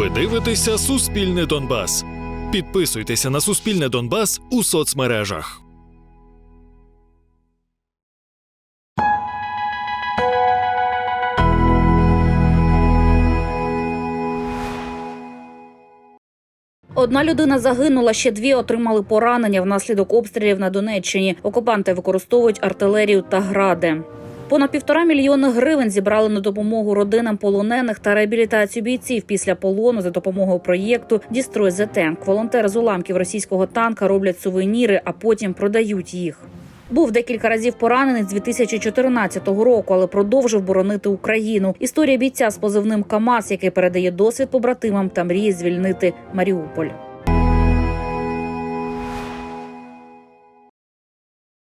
Ви дивитеся Суспільне Донбас. Підписуйтеся на Суспільне Донбас у соцмережах. Одна людина загинула, ще дві отримали поранення внаслідок обстрілів на Донеччині. Окупанти використовують артилерію та гради. Понад півтора мільйони гривень зібрали на допомогу родинам полонених та реабілітацію бійців після полону за допомогою проєкту Дістрой Tank. Волонтери з уламків російського танка роблять сувеніри, а потім продають їх. Був декілька разів поранений з 2014 року, але продовжив боронити Україну. Історія бійця з позивним КАМАЗ, який передає досвід побратимам та мріє звільнити Маріуполь.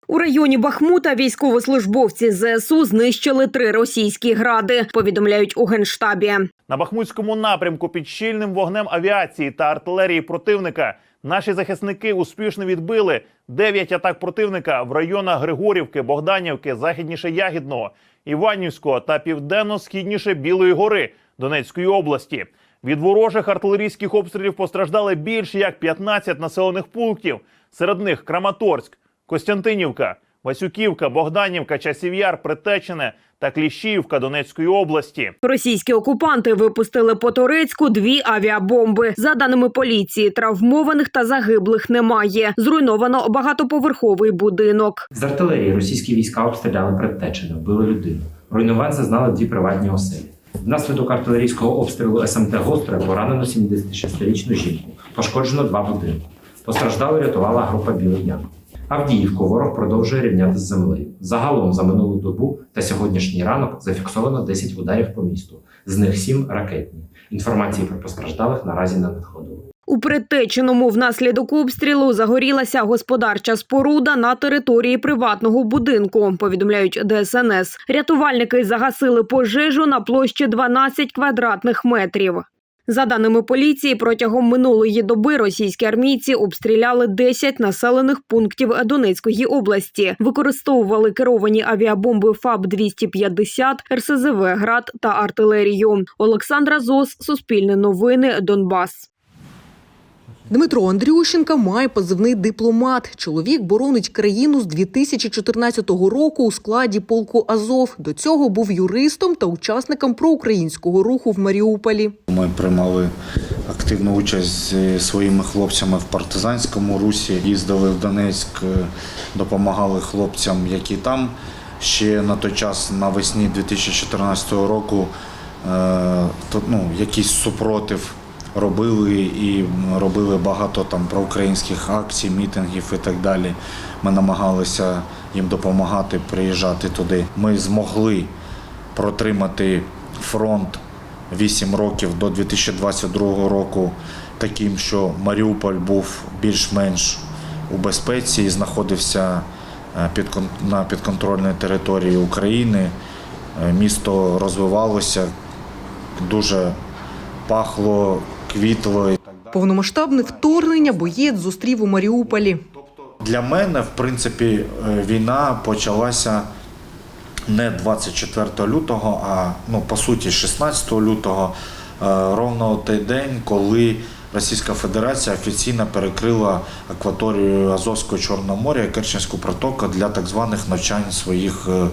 У районі Бахмута військовослужбовці ЗСУ знищили три російські гради. Повідомляють у генштабі. На Бахмутському напрямку під щільним вогнем авіації та артилерії противника наші захисники успішно відбили 9 атак противника в районах Григорівки, Богданівки, західніше Ягідного, Іванівського та південно-східніше Білої гори Донецької області. Від ворожих артилерійських обстрілів постраждали більше як 15 населених пунктів. Серед них Краматорськ, Костянтинівка, Васюківка, Богданівка, Часів'яр, Притечене та Кліщіївка Донецької області. Російські окупанти випустили по Турецьку дві авіабомби. За даними поліції, травмованих та загиблих немає. Зруйновано багатоповерховий будинок. З артилерії російські війська обстріляли предтечено, вбили людину. Руйнувань зазнали дві приватні оселі. Внаслідок артилерійського обстрілу СМТ Гостре поранено 76-річну жінку. Пошкоджено два будинки. Постраждали рятувала група Білий Ян. Авдіївку ворог продовжує рівняти з землею. Загалом за минулу добу та сьогоднішній ранок зафіксовано 10 ударів по місту, з них 7 ракетні. Інформації про постраждалих наразі не надходило. У Притеченому внаслідок обстрілу загорілася господарча споруда на території приватного будинку. Повідомляють ДСНС. Рятувальники загасили пожежу на площі 12 квадратних метрів. За даними поліції, протягом минулої доби російські армійці обстріляли 10 населених пунктів Донецької області, використовували керовані авіабомби ФАБ 250 РСЗВ ГРАД та артилерію. Олександра Зос, Суспільне новини, Донбас. Дмитро Андрющенка має позивний дипломат. Чоловік боронить країну з 2014 року у складі полку Азов. До цього був юристом та учасником проукраїнського руху в Маріуполі. Ми приймали активну участь зі своїми хлопцями в партизанському русі. Їздили в Донецьк, е, допомагали хлопцям, які там. Ще на той час, навесні 2014 року, е, то, ну, якийсь супротив робили і робили багато там проукраїнських акцій, мітингів і так далі. Ми намагалися їм допомагати приїжджати туди. Ми змогли протримати фронт 8 років до 2022 року таким, що Маріуполь був більш-менш у безпеці і знаходився е, під, на підконтрольній території України. Е, Місто розвивалося, дуже пахло, квітло. і так. Повномасштабне вторгнення боєць зустрів у Маріуполі. Для мене, в принципі, е, війна почалася не 24 лютого, а ну, по суті 16 лютого, е, ровно той день, коли Російська Федерація офіційно перекрила акваторію Азовського Чорного моря і Керченську протоку для так званих навчань своїх е,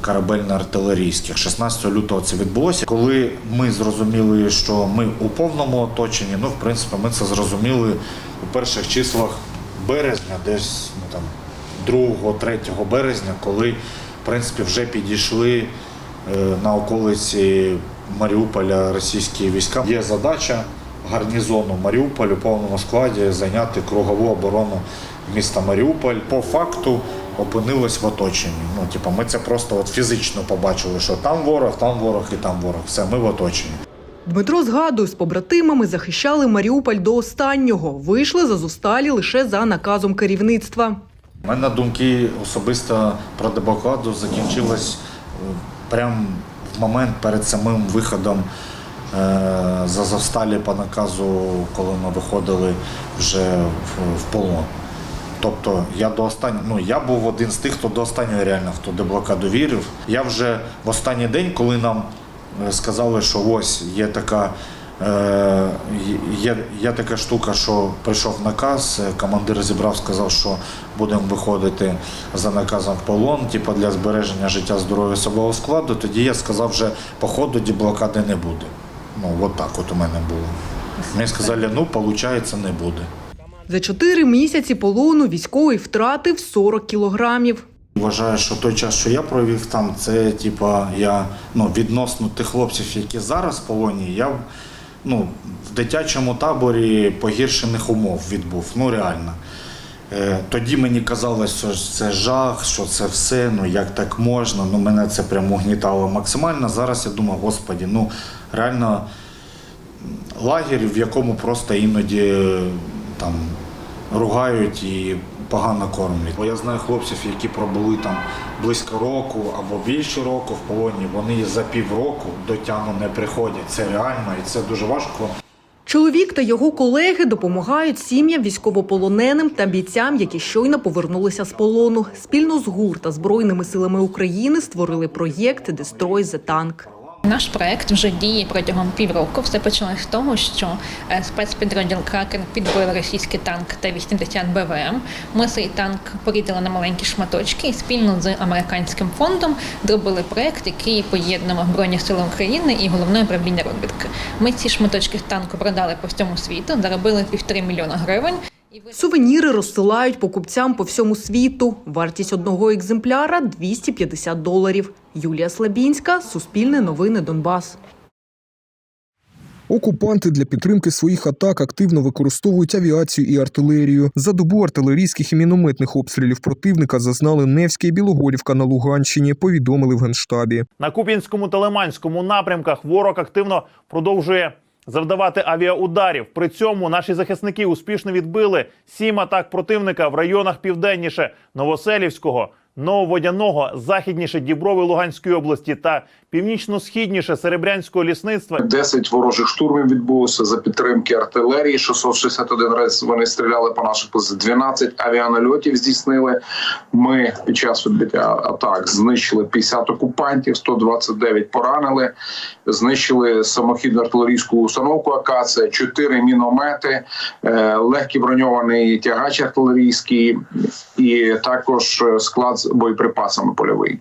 корабельно-артилерійських. 16 лютого це відбулося. Коли ми зрозуміли, що ми у повному оточенні, ну в принципі, ми це зрозуміли у перших числах березня, десь ну, там 2-3 березня, коли в принципі вже підійшли е, на околиці Маріуполя російські війська. Є задача гарнізону Маріуполь у повному складі зайняти кругову оборону міста Маріуполь. По факту опинилось в оточенні. Ну, типу, ми це просто от фізично побачили, що там ворог, там ворог і там ворог. Все, ми в оточенні. Дмитро згадує, з побратимами захищали Маріуполь до останнього. Вийшли з Азовсталі лише за наказом керівництва. У мене думки особисто про деблокаду закінчилась е, прямо в момент перед самим виходом е, з Азовсталі по наказу, коли ми виходили вже в, полон. Тобто я до останнього, ну я був один з тих, хто до останнього реально хто деблокаду вірив. Я вже в останній день, коли нам е, сказали, що ось є така Е, є, є така штука, що прийшов наказ, командир зібрав, сказав, що будемо виходити за наказом в полон, типу для збереження життя здоров'я особового складу. Тоді я сказав, вже по ходу блокади не буде. Ну, от так от у мене було. Мені сказали, ну, виходить, не буде. За чотири місяці полону військовий втратив 40 кілограмів. Вважаю, що той час, що я провів там, це типа я ну, відносно тих хлопців, які зараз в полоні, я ну, в дитячому таборі погіршених умов відбув. Ну реально. Е, Тоді мені казалось, що це жах, що це все, ну як так можна. Ну мене це прямо угнітало максимально. Зараз я думаю, господі, ну реально лагерь, в якому просто іноді е, там ругають і погано кормлять. Бо я знаю хлопців, які пробули там близько року або більше року в полоні. Вони за півроку до тяну не приходять. Це реально і це дуже важко. Чоловік та його колеги допомагають сім'ям військовополоненим та бійцям, які щойно повернулися з полону. Спільно з ГУР та Збройними силами України створили проєкт «Destroy the Tank». Наш проект вже діє протягом півроку. Все почалось з того, що е, спецпідрозділ Кракен підбив російський танк Т-80 БВМ. Ми цей танк порізали на маленькі шматочки і спільно з американським фондом зробили проект, який поєднував Збройні Сили України і головне управління розвідки. Ми ці шматочки танку продали по всьому світу, заробили півтори мільйона гривень. Сувеніри розсилають покупцям по всьому світу. Вартість одного екземпляра 250 доларів. Юлія Слабінська, Суспільне новини Донбас. Окупанти для підтримки своїх атак активно використовують авіацію і артилерію. За добу артилерійських і мінометних обстрілів противника зазнали Невське і Білогорівка на Луганщині. Повідомили в генштабі. На Куп'янському та Лиманському напрямках ворог активно продовжує завдавати авіаударів. При цьому наші захисники успішно відбили сім атак противника в районах південніше Новоселівського, Нововодяного, західніше Діброви Луганської області та північно-східніше Серебрянського лісництва. 10 ворожих штурмів відбулося за підтримки артилерії. 661 раз вони стріляли по наших позиціях. 12 авіанальотів здійснили. Ми під час відбиття атак знищили 50 окупантів, 129 поранили. Знищили самохідну артилерійську установку АКАЦ, 4 міномети, е, легкий броньований тягач артилерійський і також е, склад з боєприпасами польовий.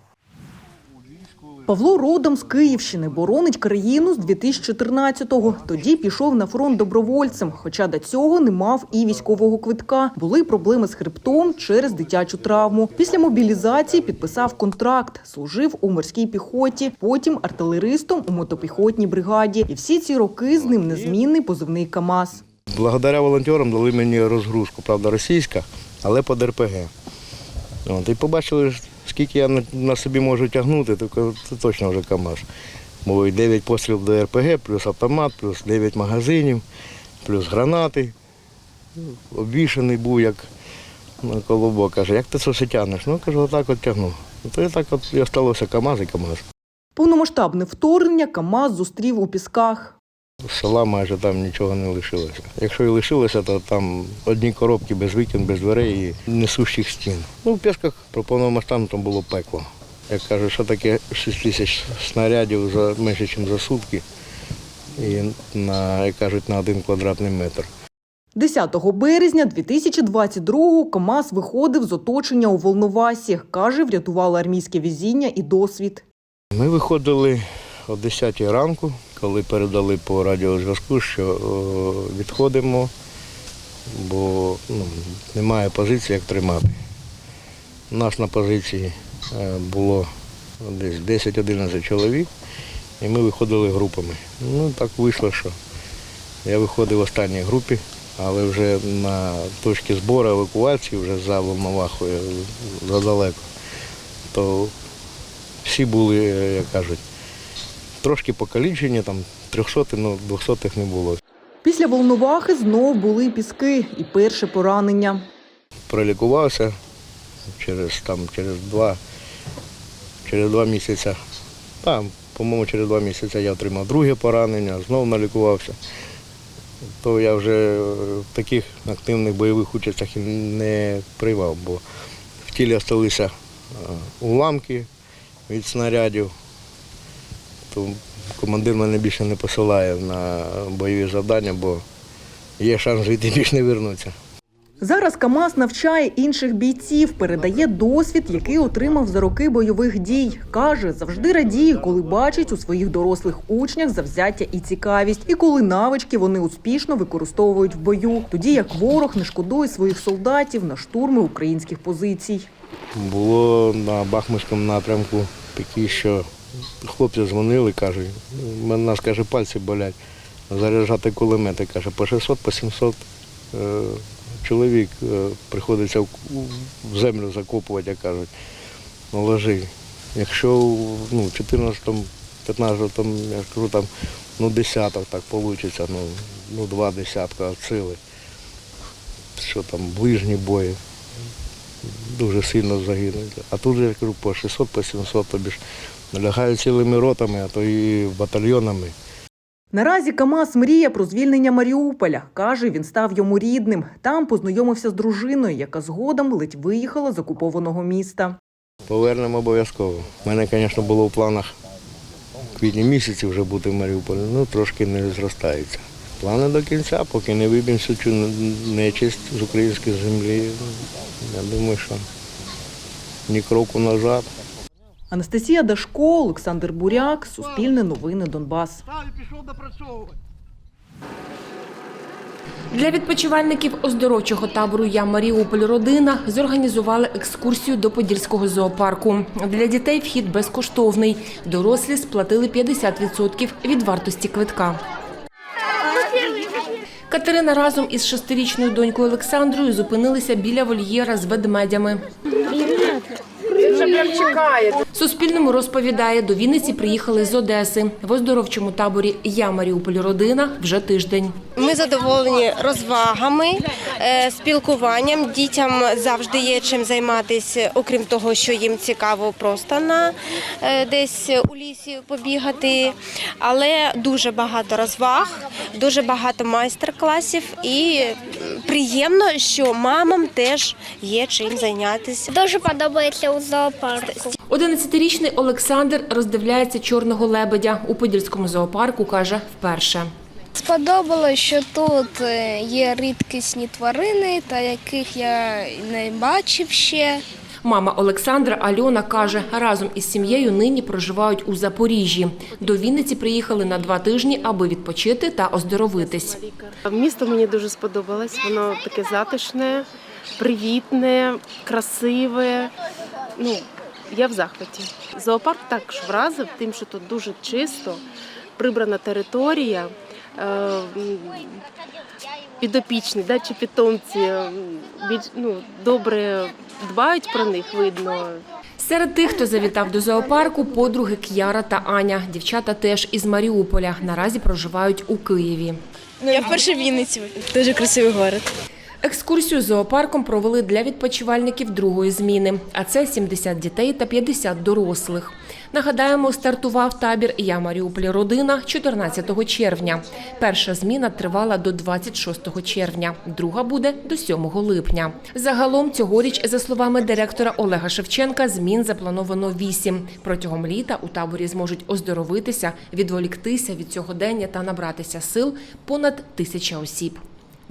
Павло родом з Київщини боронить країну з 2014-го. Тоді пішов на фронт добровольцем, хоча до цього не мав і військового квитка. Були проблеми з хребтом через дитячу травму. Після мобілізації підписав контракт, служив у морській піхоті, потім артилеристом у мотопіхотній бригаді. І всі ці роки з ним незмінний позивний КАМАЗ. Благодаря волонтерам дали мені розгрузку, правда, російська, але під РПГ. От, і побачили, скільки я на, собі можу тягнути, то це точно вже КАМАЗ. Бо 9 пострілів до РПГ, плюс автомат, плюс 9 магазинів, плюс гранати. Обвішаний був як колобок. Каже, як ти це все тягнеш? Ну, кажу, отак от тягну. Ну, То і так от і залишилося КАМАЗ і КАМАЗ. Повномасштабне вторгнення КАМАЗ зустрів у пісках. Села майже там нічого не лишилося. Якщо і лишилося, то там одні коробки без вікон, без дверей і несущих стін. Ну, в Пєсках про повномасштабно там було пекло. Як кажуть, що таке 6 тисяч снарядів за менше, ніж за сутки. І на, як кажуть, на один квадратний метр. 10 березня 2022-го КАМАЗ виходив з оточення у Волновасі. Каже, врятувало армійське везіння і досвід. Ми виходили о 10 ранку, коли передали по радіозв'язку, що відходимо, бо ну, немає позиції, як тримати. У нас на позиції е, було десь 10-11 чоловік, і ми виходили групами. Ну, так вийшло, що я виходив в останній групі, але вже на точці збору евакуації, вже за Волновахою, задалеко, то всі були, е, як кажуть, трошки покалічені, там 300, ну 200 не було. Після Волновахи знов були піски і перше поранення. Пролікувався через, там, через, два, через два місяці. Там, по-моєму, через два місяці я отримав друге поранення, знову налікувався. То я вже в таких активних бойових участях не приймав, бо в тілі залишилися уламки від снарядів. То командир мене більше не посилає на бойові завдання, бо є шанс жити і більше не вернутися. Зараз КАМАЗ навчає інших бійців, передає досвід, який отримав за роки бойових дій. Каже, завжди радіє, коли бачить у своїх дорослих учнях завзяття і цікавість, і коли навички вони успішно використовують в бою, тоді як ворог не шкодує своїх солдатів на штурми українських позицій. Було на Бахмутському напрямку такі, що хлопці дзвонили, кажуть, «У нас каже, пальці болять. Заряджати кулемети, каже, по 600, по 700 е, чоловік е, приходиться в, землю закопувати, як кажуть, ну, ложи. Якщо ну, в 14-му, 15-му, я кажу, там, ну, десяток так вийде, ну, ну, два десятка від сили. Що там, ближні бої дуже сильно загинуть. А тут я кажу, по 600, по 700, тобі ж налягають цілими ротами, а то і батальйонами. Наразі КАМАЗ мріє про звільнення Маріуполя. Каже, він став йому рідним. Там познайомився з дружиною, яка згодом ледь виїхала з окупованого міста. Повернемо обов'язково. У мене, звісно, було в планах в квітні місяці вже бути в Маріуполі, ну трошки не зростається. Плани до кінця, поки не виб'ємо всю цю нечисть з української землі. Я думаю, що ні кроку назад. Анастасія Дашко, Олександр Буряк, Суспільне новини Донбас. Для відпочивальників оздоровчого табору Я Маріуполь Родина зорганізували екскурсію до Подільського зоопарку. Для дітей вхід безкоштовний. Дорослі сплатили 50% від вартості квитка. Катерина разом із шестирічною донькою Олександрою зупинилися біля вольєра з ведмедями. Суспільному розповідає, до Вінниці приїхали з Одеси. В оздоровчому таборі Я Маріуполь Родина вже тиждень. Ми задоволені розвагами, е, спілкуванням. Дітям завжди є чим займатися, окрім того, що їм цікаво просто на е, десь у лісі побігати. Але дуже багато розваг, дуже багато майстер-класів, і приємно, що мамам теж є чим зайнятися. Дуже подобається у зоопарку. 11-річний Олександр роздивляється чорного лебедя у Подільському зоопарку. каже вперше. Сподобалось, що тут е, є рідкісні тварини, та яких я не бачив ще. Мама Олександра Альона каже, разом із сім'єю нині проживають у Запоріжжі. До Вінниці приїхали на два тижні, аби відпочити та оздоровитись. Місто мені дуже сподобалось. Воно таке затишне, привітне, красиве. Ну, я в захваті. Зоопарк також вразив тим, що тут дуже чисто, прибрана територія. е, Підопічні да, чи питомці м, більш ну, добре дбають про них, видно. Серед тих, хто завітав до зоопарку, подруги К'яра та Аня. Дівчата теж із Маріуполя. Наразі проживають у Києві. Я вперше в Вінниці. Дуже красивий город. Екскурсію зоопарком провели для відпочивальників другої зміни, а це 70 дітей та 50 дорослих. Нагадаємо, стартував табір Я Маріуполь Родина 14 червня. Перша зміна тривала до 26 червня, друга буде до 7 липня. Загалом цьогоріч, за словами директора Олега Шевченка, змін заплановано 8. Протягом літа у таборі зможуть оздоровитися, відволіктися від сьогодення та набратися сил понад тисяча осіб.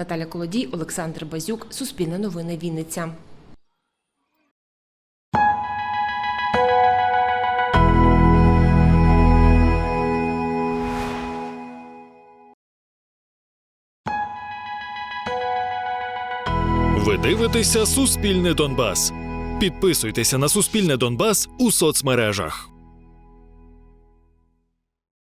Наталя Колодій, Олександр Базюк, Суспільне новини Вінниця. Ви дивитеся Суспільне Донбас. Підписуйтеся на Суспільне Донбас у соцмережах.